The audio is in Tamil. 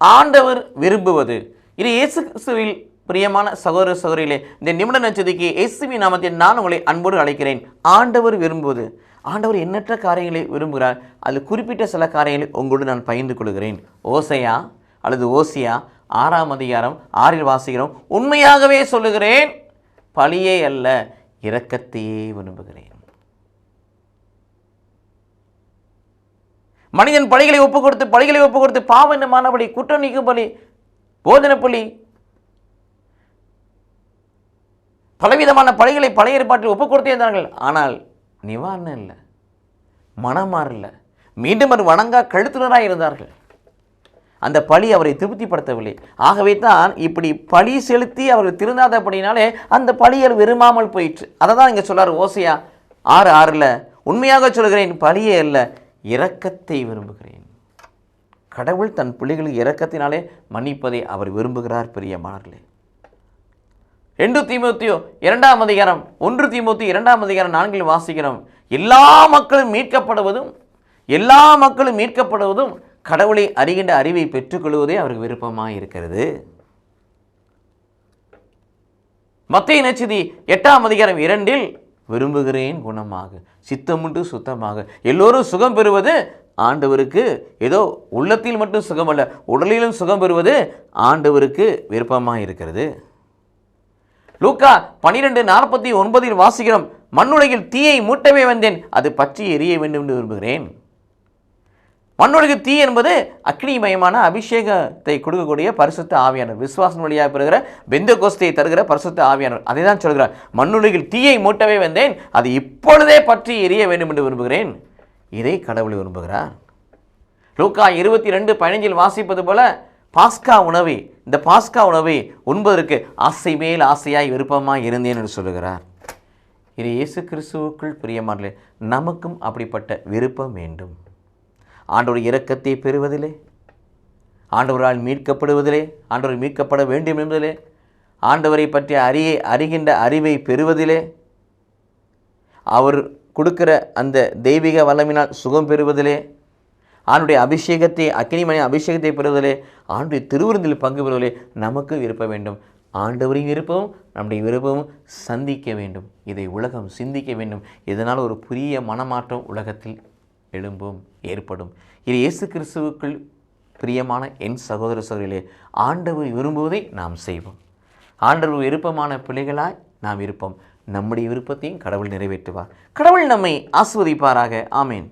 ஆண்டவர் விரும்புவது. இது இயேசு கிறிஸ்துவில் பிரியமான சகோதர சகோதரிகளே இந்த நிமிட நச்சதிக்கு இயேசுவி நாமத்தில் நான் உங்களை அன்போடு அழைக்கிறேன். ஆண்டவர் விரும்புவது. ஆண்டவர் எண்ணற்ற காரியங்களை விரும்புகிறார். அதில் குறிப்பிட்ட சில காரியங்களை உங்களோடு நான் பகிர்ந்து கொள்கிறேன். ஓசையா அல்லது ஓசியா ஆறாம் அதிகாரம் ஆறில் வாசிக்கிறோம். உண்மையாகவே சொல்லுகிறேன் பழியே அல்ல இரக்கத்தையே விரும்புகிறேன். மனிதன் பழிகளை ஒப்புக் கொடுத்து பழிகளை ஒப்பு கொடுத்து பாவனமான பலி குற்றம் நீக்கும் பலி போதன பலி பலவிதமான பழிகளை பழைய ஏற்பாட்டில் ஒப்புக் கொடுத்தே இருந்தார்கள். ஆனால் நிவாரணம் இல்லை. மனம் மாறல. மீண்டும் அவர் வணங்கா கழுத்துனராக இருந்தார்கள். அந்த பழி அவரை திருப்திப்படுத்தவில்லை. ஆகவே தான் இப்படி பழி செலுத்தி அவர்கள் திருந்தாதபடினாலே அந்த பழியர் விரும்பாமல் போயிற்று. அதை தான் இங்கே சொல்கிறார் ஓசையா ஆறு ஆறில் உண்மையாக சொல்கிறேன் பழியே இல்லை. இரக்கத்தை விரும்புகிறேன். கடவுள் தன் பிள்ளைகளுக்கு இரக்கத்தினாலே மன்னிப்பதை அவர் விரும்புகிறார் பிரியமானர்களே ரெண்டு தீமூத்தியோ இரண்டாம் அதிகாரம் ஒன்று தீமூத்தி இரண்டாம் அதிகாரம் நான்கில் வாசிக்கிறோம். எல்லா மக்களும் மீட்கப்படுவதும் எல்லா மக்களும் மீட்கப்படுவதும் கடவுளை அறிகின்ற அறிவை பெற்றுக்கொள்வதே அவருக்கு விருப்பமாக இருக்கிறது. மத்திய நச்சதி எட்டாம் அதிகாரம் இரண்டில் விரும்புகிறேன் குணமாக சித்தமுண்டு சுத்தமாக. எல்லோரும் சுகம் பெறுவது ஆண்டவருக்கு ஏதோ உள்ளத்தில் மட்டும் சுகம் அல்ல உடலிலும் சுகம் பெறுவது ஆண்டவருக்கு விருப்பமாக இருக்கிறது. லூக்கா பனிரெண்டு நாற்பத்தி ஒன்பதில் வாசிக்கிறோம் மண்ணுலகில் தீயை மூட்டவே வந்தேன் அது பற்றி எரிய வேண்டும் என்று விரும்புகிறேன். மண்ணுலகில் தீ என்பது அக்னிமயமான அபிஷேகத்தை கொடுக்கக்கூடிய பரிசுத்த ஆவியானவர். விசுவாசம் வழியாக பெறுகிற பெந்த கோஸ்தையை தருகிற பரிசுத்த ஆவியானவர். அதை தான் சொல்கிறார். மண்ணுலகில் தீயை மூட்டவே வந்தேன் அது இப்பொழுதே பற்றி எரிய வேண்டும் என்று விரும்புகிறேன். இதை கடவுள் விரும்புகிறார். லூக்கா இருபத்தி ரெண்டு பதினஞ்சில் வாசிப்பது போல பாஸ்கா உணவை இந்த பாஸ்கா உணவை உண்பதற்கு ஆசை மேல் ஆசையாய் விருப்பமாக இருந்தேன் என்று சொல்லுகிறார். இது இயேசு கிறிஸ்துவுக்குள் பிரியமானே நமக்கும் அப்படிப்பட்ட விருப்பம் வேண்டும். ஆண்டவர் இரக்கத்தை பெறுவதிலே. ஆண்டவரால் மீட்கப்படுவதிலே ஆண்டவர் மீட்கப்பட வேண்டும் என்பதிலே ஆண்டவரை பற்றிய அறியை அறிகின்ற அறிவை பெறுவதிலே. அவர் கொடுக்கிற அந்த தெய்வீக வல்லமினால் சுகம் பெறுவதிலே. ஆண்டுடைய அபிஷேகத்தை அக்கினிமணி அபிஷேகத்தை பெறுவதிலே ஆண்டுடைய திருவிருந்தில் பங்கு பெறுவதிலே நமக்கு விருப்ப வேண்டும். ஆண்டவரின் விருப்பமும் நம்முடைய விருப்பமும் சந்திக்க வேண்டும். இதை உலகம் சிந்திக்க வேண்டும். இதனால் ஒரு புதிய மனமாற்றம் உலகத்தில் எழும்பும் ஏற்படும். இது இயேசு கிறிஸ்துவுக்குள் பிரியமான என் சகோதர சகோதரிகளே ஆண்டவர் விரும்புவதை நாம் செய்வோம். ஆண்டவர் விருப்பமான பிள்ளைகளாய் நாம் இருப்போம். நம்முடைய விருப்பத்தையும் கடவுள் நிறைவேற்றுவார். கடவுள் நம்மை ஆஸ்வதிப்பாராக ஆமேன்.